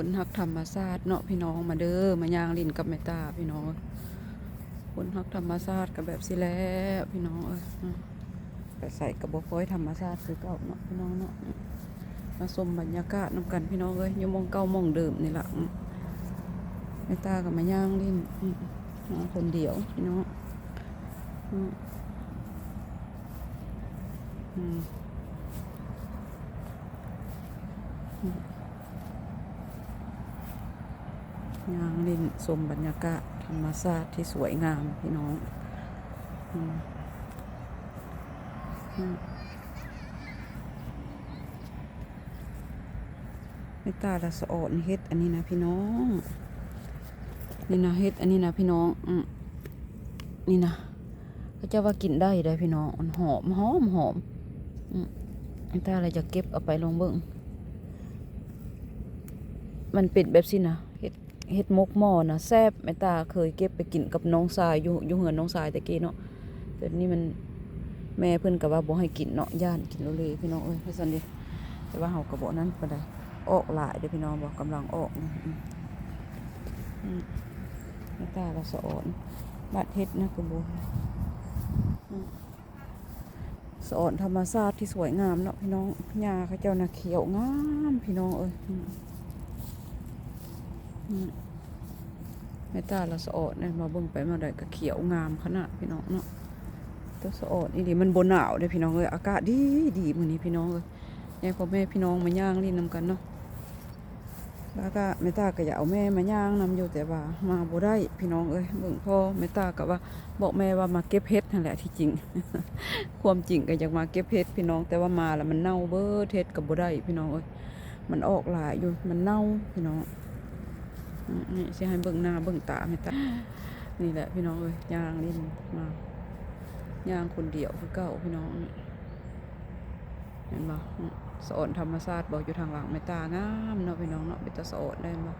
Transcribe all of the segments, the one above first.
คนฮักธรรมชาติเนาะพี่น้องมาเด้อมาย่างลินกับแม่ตาพี่น้องคนฮักธรรมชาติกับแบบสิแล้วพี่น้องเออแต่ใส่กระบอกอยธรรมชาติคือเก่าเนาะพี่น้องเนาะมาชมบรรยากาศนำกันพี่น้องเอ้ยอยังมองเก่ามองเดิมนี่แหละแม่ตากับมาย่างลินคนเดียวพี่น้องอืม อืมยางลินชมบรรยากาศธรรมชาติที่สวยงามพี่น้องไม่ตาละสะออนเฮ็ดอันนี้นะพี่น้องนี่นะเฮ็ดอันนี้นะพี่น้องอืนี่นะเขาจะว่ากินได้ได้พี่น้องหอมหอมหอมอืมไม่ตาอะไรจะเก็บเอาไปลองเบิ่งมันเป็นแบบสินะ เฮ็ดมกหม้อนะแซ่บแม่ตาเคยเก็บไปกินกับน้องทรายอยู่อยู่เหือนน้องทรายตะกี้เนาะแต่นี่มันแม่เพิ่นก็ว่าบ่ให้กินเนาะย่านกินแล้วเลยพี่น้องเอ้ยให้ซั่นดิแต่ว่าเฮาก็บ่นั้นปานใดออกหลายเด้อพี่น้องบ่กำลังออกนะอืมแม่ตาละสอนบัดเฮ็ดนะก็บ่สอนธรรมชาติที่สวยงามเนาะพี่น้องหญ้าเขาเจ้าน่ะเขียวงามพี่น้องเอ้ยอืม ไม่ตาละสะอดเนี่ยมาเบิ่งไปมาได้ก็เขียวงามขนาดพี่น้องเนาะตัวสะอดนี่ดิมันบนหนาวเด้อพี่น้องเอ้ยอากาศดีดีมื้อนี้พี่น้องเอ้ยแม่พ่อแม่พี่น้องมาย่างลิ้นนำกันเนาะแล้วก็แม่ตาก็อยากเอาแม่มาย่างนำอยู่แต่ว่ามาบ่ได้พี่น้องเอ้ยเบิ่งพ่อแม่ตาก็ว่าบอกแม่ว่ามาเก็บเห็ดนั่นแหละที่จริง ความจริงก็อยากมาเก็บเห็ดพี่น้องแต่ว่ามาแล้วมันเน่าเบิดเห็ดก็บ่ได้พี่น้องเอ้ยมันออกหลายอยู่มันเน่าพี่น้อง นี่สิให้เบิ่งหน้าเบิ่งตาไม่ตานี่แหละพี่น้องเอ้ยยางลิ้นมายางคนเดียวคือเก่าพี่น้องนี่เห็นบ่สอนธรรมชาติบอกอยู่ทางหลังไม่ตางามเนาะพี่น้องเนาะเป็นตาสอนได้บ่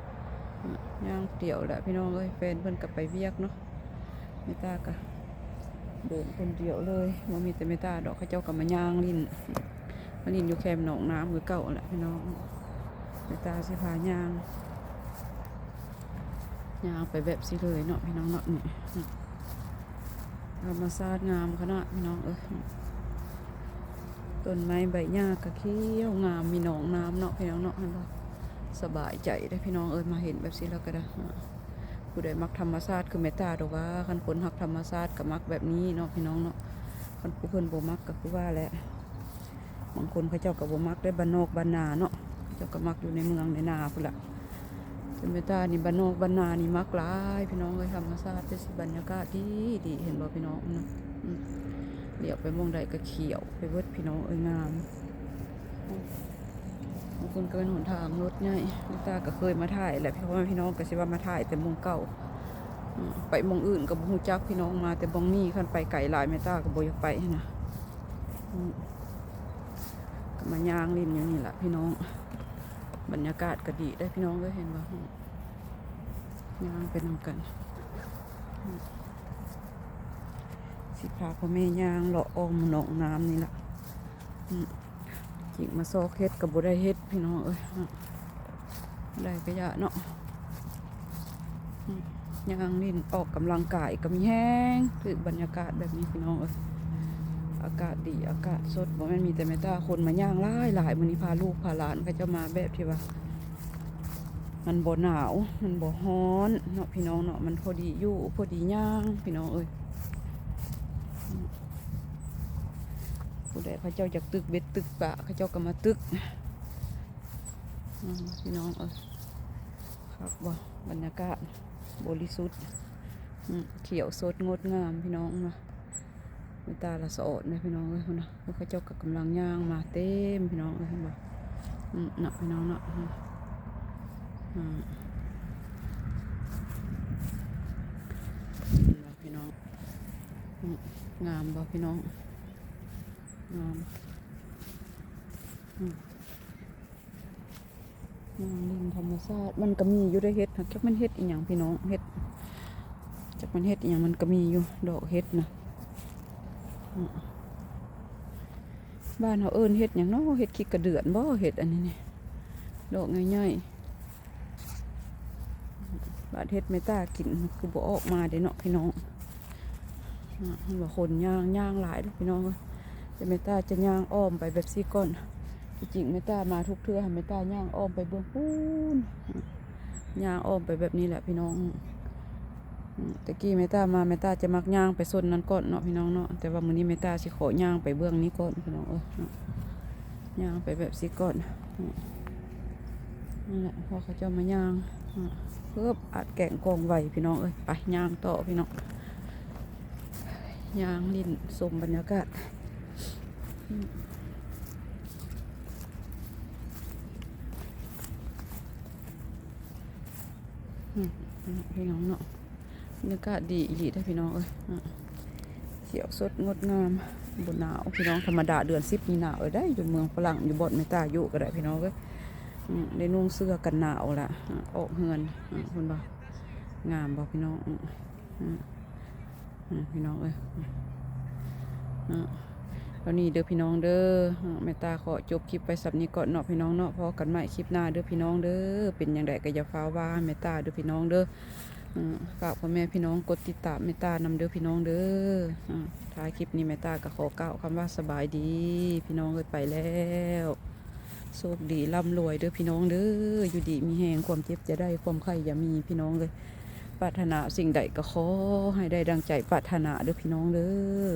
อืมย่างเดี่ยวแหละพี่น้องเอ้ยแฟนเพิ่นกลับไปเวียกเนาะไม่ตากะเดินคนเดียวเลยบ่มีแต่ไม่ตาดอกเขาเจ้าก็มาย่างลินมาลิ้นอยู่แคมหนองน้ำคือเก่าแหละพี่น้องไม่ตาสิพาย่าง ยางไปแบบสิเลยเนาะพี่น้องเนาะนี่ธรรมชาติงามขนาดพี่น้องเอ้ยต้นไม้ใบหญ้ากะเขียวงามมีหนองน้ำเนาะพี่น้องเนาะเห็นบ่สบายใจได้พี่น้องเอ้ยมาเห็นแบบสิแล้วก็ได้ผู้ใดมักธรรมชาติคือเมตตาดอกว่าคันคนฮักธรรมชาติก็มักแบบนี้เนาะพี่น้องเนาะคันผู้เพิ่นบ่มักก็คือว่าแหละบางคนเขาเจ้าก็บ่มักได้บ้านนอกบ้านนาเนาะเจ้าก็มักอยู่ในเมืองในนาพุ่นละ เป็นเมตานี่บ้านนอกบ้านนานี่มักหลายพี่น้องเลยธรรมชาติเป็นสิบรรยากาศดีดีเห็นบ่พี่น้องนะเดี๋ยวไปมองใดก็เขียวไปเวิดพี่น้องเอ้ยงามบางคนก็เป็นหนทางรถง่ายเมตาก็เคยมาถ่ายแหละพี่ว่าพี่น้องก็สิว่ามาถ่ายแต่มองเก่าไปมองอื่นก็บ่ฮู้จักพี่น้องมา แต่มองนี่คันไปไกลหลายเมตาก็บ่อยไปนะมก็มายางริมอยู่นี่แหละพี่น้อง บรรยากาศก็ดีได้พี่น้องก็เห็นว่าย่างเป็นำกันสิพาพ่อแม่ย่างเลาะออมหนองน้ำนี่แหละจิกมาซอกเฮ็ดกับบุได้เฮ็ดพี่น้องเอ้ยได้ก็ยะเนาะย่างนี่ออกกำลังกายก็มีแห้งคือบรรยากาศแบบนี้พี่น้องเอ้ย อากาศดีอากาศสดบ่แม่นมีแต่แม่ตาคนมาย่างหลายหลายมื้อนี้พาลูกพาหลานก็จะมาแบบที่ว่า มันบ่หนาว มันบ่ฮ้อนเนาะพี่น้องเนาะมันพอดีอยู่พอดีย่างพี่น้องเอ้ยผู้ใดเขาเจ้าจากตึกเบ็ดตึกปะเขาเจ้าก็มาตึกพี่น้องเอ้ยครับบ่บรรยากาศบริสุทธิ์เขียวสดงดงามพี่น้องเนาะ มีตาละสะอดนะพี่น้องเอ้ยพุ่นนะเขาเจ้าก็กำลังย่างมาเต็มพี่น้องเอ้ยเห็นบ่อืมเนาะพี่น้องเนาะอืมอืมบ่พี่น้อง งามบ่พี่น้อง งามงามดินธรรมชาติมันก็มีอยู่ได้เฮ็ดนะจักมันเฮ็ดอีหยังพี่น้องเฮ็ดจักมันเฮ็ดอีหยังมันก็มีอยู่ดอกเฮ็ดนะ บ้านเขาเอิ้นเฮ็ดหยังนาะเฮ็ดขี้กระเดือนบ่เฮ็ดอันนี้นี่ดอกง่ายๆบาดเฮ็ดเมตากินคือบ่ออกมาเด้เนาะพี่น้องอะมันว่าคนย่างย่างหลายเด้พี่น้องเอ้ยแต่เมตาจะย่างอ้อมไปแบบซี่ก่อนที่จริงเมตามาทุกเทื่อให้เมตาย่างอ้อมไปเบื้องปูนย่างอ้อมไปแบบนี้แหละพี่น้อง ตะกี้เมตามาเมตาจะมักย่างไปส้นนั้นก่อนเนาะพี่น้องเนาะแต่ว่ามื้อนี้เมตาสิขอย่างไปเบื้องนี้ก่อนพี่น้องเอ้ยย่างไปแบบซี่ก่อนนั่นแหละพอเขาจะมาย่างเพื่ออัดแกงกองไว้พี่น้องเอ้ยไปย่างต่อพี่น้องย่างลิ้นสมบรรยากาศพี่น้องเนาะ บรรยากาศดีอีหลีได้พี่น้องเอ้ยเขียวสดงดงามบนหนาวพี่น้องธรรมดาเดือนสิบนี่หนาวเอ้ยได้อยู่เมืองฝรั่งอยู่บอนเมตาอยู่ก็ได้พี่น้องเอ้ยได้นุ่งเสื้อกันหนาวละอะอกเฮือนคุณบ่งามบ่พี่น้องพี่น้องเอ้ยตอนนี้เด้อพี่น้องเด้ออะแม่ตาขอจบคลิปไปสับนี้ก่อนเนาะพี่น้องเนาะพอกันใหม่คลิปหน้าเด้อพี่น้องเด้อเป็นอย่างไรก็อย่าฟ้าว่าแม่ตาเด้อพี่น้องเด้อ ฝากพ่อแม่พี่น้องกดติดตามเมตตานำเด้อพี่น้องเด้อท้ายคลิปนี้เมตตาก็ขอกล่าวคำว่าสบายดี พี่น้องเคยไปแล้วโชคดีร่ำรวยเด้อพี่น้องเด้ออยู่ดีมีแหงความเจ็บจะได้ความไข่อย่ามีพี่น้องเลยปรารถนาสิ่งใดก็ขอให้ได้ดังใจปรารถนาเด้อพี่น้องเด้อ